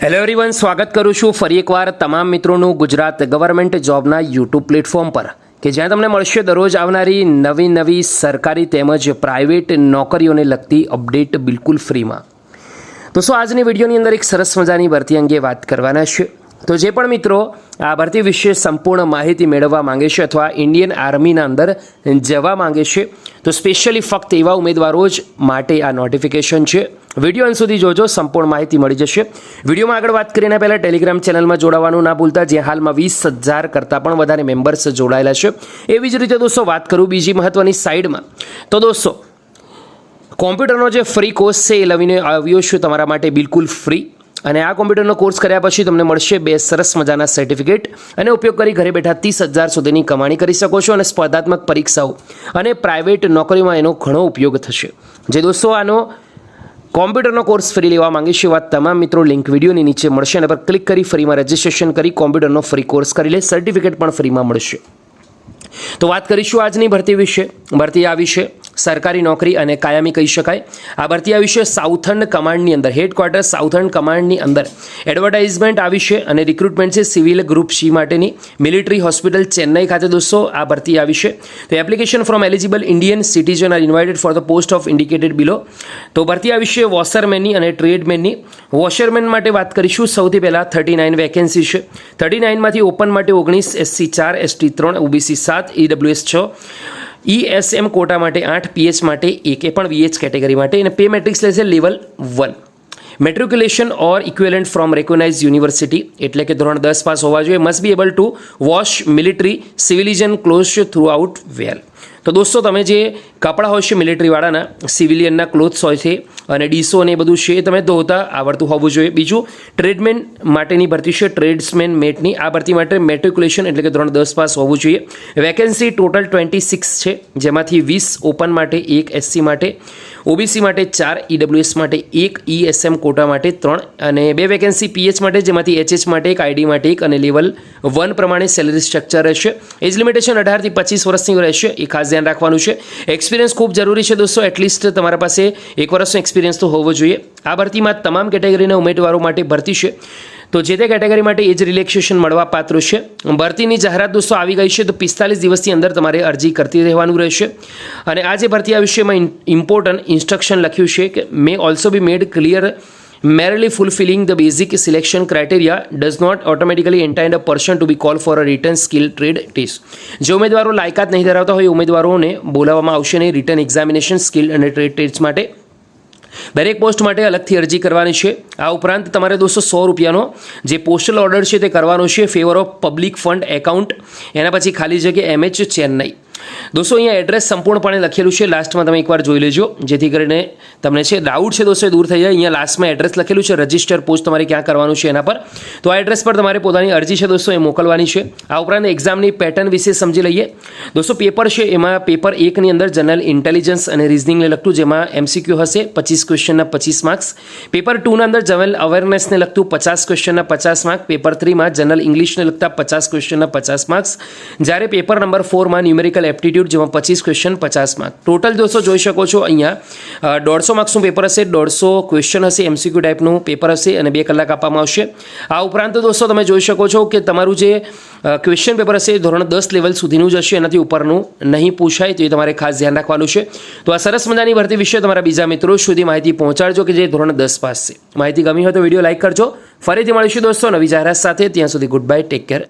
Hello everyone સ્વાગત કરું છું ફરી એકવાર તમામ મિત્રોનું ગુજરાત ગવર્મેન્ટ જોબના યુટ્યુબ પ્લેટફોર્મ પર. કે જ્યાં તમને મળશે દરરોજ આવનારી નવી નવી સરકારી તેમજ પ્રાઇવેટ નોકરીઓને લગતી અપડેટ બિલકુલ ફ્રીમાં તો સો આજની વિડીયોની અંદર એક સરસ મજાની ભરતી અંગે વાત કરવાના છે? તો જે પણ મિત્રો આ ભરતી વિશે સંપૂર્ણ માહિતી મેળવવા માંગે છે અથવા ઇન્ડિયન આર્મીના અંદર જવા માંગે છે. તો સ્પેશિયલી ફક્ત એવા ઉમેદવારો જ માટે આ નોટિફિકેશન છે. વીડિયો અંત સુધી જોજો, સંપૂર્ણ માહિતી મળી જશે. વિડીયોમાં આગળ વાત કરીને પહેલાં ટેલિગ્રામ ચેનલમાં જોડાવાનું ના ભૂલતા, જ્યાં હાલમાં વીસ હજાર કરતાં પણ વધારે મેમ્બર્સ જોડાયેલા છે. એવી જ રીતે દોસ્તો, વાત કરું બીજી મહત્ત્વની સાઈડમાં. તો દોસ્તો, કોમ્પ્યુટરનો જે ફ્રી કોર્સ છે એ લવીને આવ્યો છું તમારા માટે બિલકુલ ફ્રી અને આ કોમ્પ્યુટરનો કોર્સ કર્યા પછી તમને મળશે બે સરસ મજાના સર્ટિફિકેટ અને ઉપયોગ કરી ઘરે બેઠા ત્રીસ હજાર સુધીની કમાણી કરી શકો છો અને સ્પર્ધાત્મક પરીક્ષાઓ અને પ્રાઇવેટ નોકરીમાં એનો ઘણો ઉપયોગ થશે. જે દોસ્તો, આનો કોમ્પ્યુટરનો કોર્સ ફ્રી લેવા માંગે છે એવા તમામ મિત્રો લિંક વિડીયોની નીચે મળશે અને પર ક્લિક કરી ફ્રીમાં રજિસ્ટ્રેશન કરી કોમ્પ્યુટરનો ફ્રી કોર્સ કરી લે. સર્ટિફિકેટ પણ ફ્રીમાં મળશે. તો વાત કરીશું આજની ભરતી વિશે. ભરતી આ વિશે સરકારી નોકરી અને કાયમી કહી શકાય. આ ભરતી આવી છે સાઉથર્ન કમાન્ડની અંદર. હેડક્વાર્ટર સાઉથર્ન કમાન્ડની અંદર. એડવર્ટાઇઝમેન્ટ આવી છે અને રિક્રુટમેન્ટ છે સિવિલ ગ્રુપ સી માટેની. મિલિટરી હોસ્પિટલ ચેન્નઈ ખાતે દોસ્તો આ ભરતી આવી છે. તો application from eligible Indian citizen are invited for the post of indicated below તો ભરતી આવી છે વોશરમેનની અને ટ્રેડમેનની વોશરમેન માટે વાત કરીશું. સૌથી પહેલાં થર્ટી નાઇન વેકેન્સી છે. થર્ટી નાઇનમાંથી ઓપન માટે ઓગણીસ એસસી ચાર એસટી ત્રણ ઓબીસી સાત ઈડબ્લ્યુએસ છ. ઈએસએમ કોટા માટે આઠ, પીએચ માટે એક પણ વીએચ કેટેગરી માટે. અને પે મેટ્રિક્સ લેશે level one. Matriculation or equivalent from recognise university એટલે કે ધોરણ દસ પાસ હોવા જોઈએ. Must be able to wash military civilian clothes throughout well તો દોસ્તો, તમે જે કપડાં હોય છે મિલિટરીવાળાના સિવિલિયનના ક્લોથ્સ હોય છે અને ડીસો ને એ બધું છે એ તમે ધોતા આવડતું હોવું જોઈએ. બીજું ટ્રેડમેન માટેની ભરતી છે. ટ્રેડ્સમેન મેટની આ ભરતી માટે મેટ્રિક્યુલેશન એટલે કે ધોરણ દસ પાસ હોવું જોઈએ. વેકેન્સી ટોટલ ટ્વેન્ટી સિક્સ છે, જેમાંથી વીસ ઓપન માટે, એક એસસી માટે. ઓબીસી માટે ચાર, ઈડબ્લ્યુએસ માટે એક, ઈએસએમ કોટા માટે ત્રણ અને બે વેકેન્સી પીએચ માટે, જેમાંથી એચએચ માટે એક, આઈડી માટે એક અને લેવલ વન પ્રમાણે સેલરી સ્ટ્રક્ચર રહેશે. એજ લિમિટેશન અઢારથી પચીસ વર્ષની રહેશે. એ ખાસ ધ્યાન રાખવાનું છે. એક્સપિરિયન્સ ખૂબ જરૂરી છે દોસ્તો. એટલીસ્ટ તમારા પાસે એક વર્ષનો એક્સપિરિયન્સ તો હોવો જોઈએ. આ ભરતીમાં તમામ કેટેગરીના ઉમેદવારો માટે ભરતી છે. તો જે તે કેટેગરી માટે એજ રિલેક્સેશન મળવા પાત્ર છે. ભરતીની જાહેરાત દોસ્તો આવી ગઈ છે, તો પિસ્તાલીસ દિવસની અંદર તમારે અરજી કરતી રહેવાનું રહેશે. અને આ જે ભરતી આ વિષયમાં ઇમ્પોર્ટન્ટ ઇન્સ્ટ્રક્શન લખ્યું છે કે may also be made clear merely fulfilling the basic selection criteria does not automatically entitle a person to be called for a written skill trade test. જે ઉમેદવારો લાયકાત નહીં ધરાવતા હોય ઉમેદવારોને બોલાવવામાં આવશે નહીં રિટર્ન એક્ઝામિનેશન સ્કિલ અને ટ્રેડ ટેસ્ટ માટે. દરેક પોસ્ટ માટે અલગથી અરજી કરવાની છે. આ ઉપરાંત તમારે દોસ્તો સો રૂપિયાનો જે પોસ્ટલ ઓર્ડર છે તે કરવાનો છે favour of public fund account એના પછી ખાલી જગ્યા એમએચ ચેન્નઈ દોસ્તો, અહીંયા એડ્રેસ સંપૂર્ણપણે લખેલું છે. લાસ્ટમાં તમે એકવાર જોઈ લેજો. જેથી કરીને તમને છે ડાઉટ છે દોસ્તો દૂર થઈ જાય. અહીંયા લાસ્ટમાં એડ્રેસ લખેલું છે. રજિસ્ટર પોસ્ટ તમારે ક્યાં કરવાનું છે એના પર. તો આ એડ્રેસ પર તમારે પોતાની અરજી છે દોસ્તો, એ મોકલવાની છે. આ ઉપરાંત એક્ઝામની પેટર્ન વિશે સમજી લઈએ. દોસ્તો પેપર છે, એમાં પેપર એકની અંદર જનરલ ઇન્ટેલિજન્સ અને રિઝનિંગને લગતું, જેમાં એમસીક્યુ હશે, પચીસ ક્વેશ્ચનના પચીસ માર્ક્સ પેપર ટુના અંદર જનરલ અવેરનેસને લગતું, પચાસ ક્વેશ્ચનના પચાસ માર્ક પેપર થ્રીમાં જનરલ ઇંગ્લિશને લગતા, પચાસ ક્વેશ્ચનના પચાસ માર્ક્સ જ્યારે પેપર નંબર ફોરમાં ન્યુમેરિકલ એપ્ટિટ્યૂડ જેમાં પચીસ ક્વેશ્ચન પચાસ માર્ક ટોટલ દોસ્તો જોઈ શકો છો અહીંયા દોઢસો માર્ક્સનું પેપર હશે, દોઢસો ક્વેશ્ચન હશે એમસીક્યુ ટાઈપનું પેપર હશે અને બે કલાક આપવામાં આવશે. આ ઉપરાંત દોસ્તો તમે જોઈ શકો છો કે તમારું જે ક્વેશ્ચન પેપર હશે ધોરણ દસ લેવલ સુધીનું જ હશે, એનાથી ઉપરનું નહીં પૂછાય, તો એ તમારે ખાસ ધ્યાન રાખવાનું છે. તો આ સરસ મજાની ભરતી વિશે તમારા બીજા મિત્રો સુધી માહિતી પહોંચાડજો કે જે ધોરણ દસ પાસ છે. માહિતી ગમી હોય તો વીડિયો લાઇક કરજો. ફરીથી મળીશું દોસ્તો નવી જાહેરાત સાથે. ત્યાં સુધી ગુડ બાય ટેક કેર